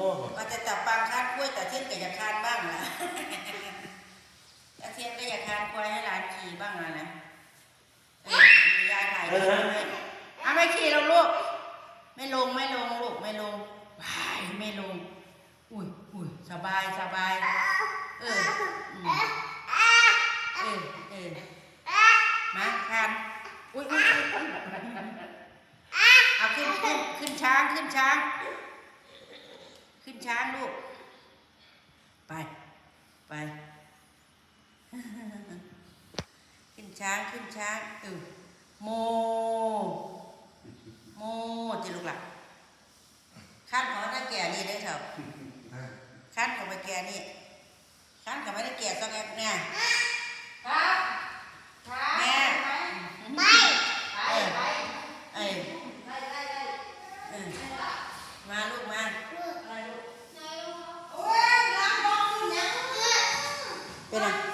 ล้วยแต่เทียนก็อยากทานบ้างล่ะตาเทียนก็อยากทานควายให้หลานขี่บ้างล่ะนะเออยายถ่ายคลิปไว้เอาไม่ขี่แล้วลูก ไม่ลงไม่ลงลูกไม่ลงวายไม่ลง อุ้ยอุ้ยสบายสบาย เอออืมเออเออมาทานอุ้ยอุ้ยอุ้ยเอาขึ้นขึ้นขึ้นช้างขึ้นช้างขึ้น ช้างลูก ไป ไป ขึ้นช้างขึ้นช้างเออโม โมจะลูกหลักขั้นของได้แก่นี่ได้อเถอะขั้นของไปแก่นี่ขั้นของไม่ได้แก่ต้องแอบเนี่ยครับครับแม่ไปเออไปเออไปไปไปเออมาลูกมา 对呀。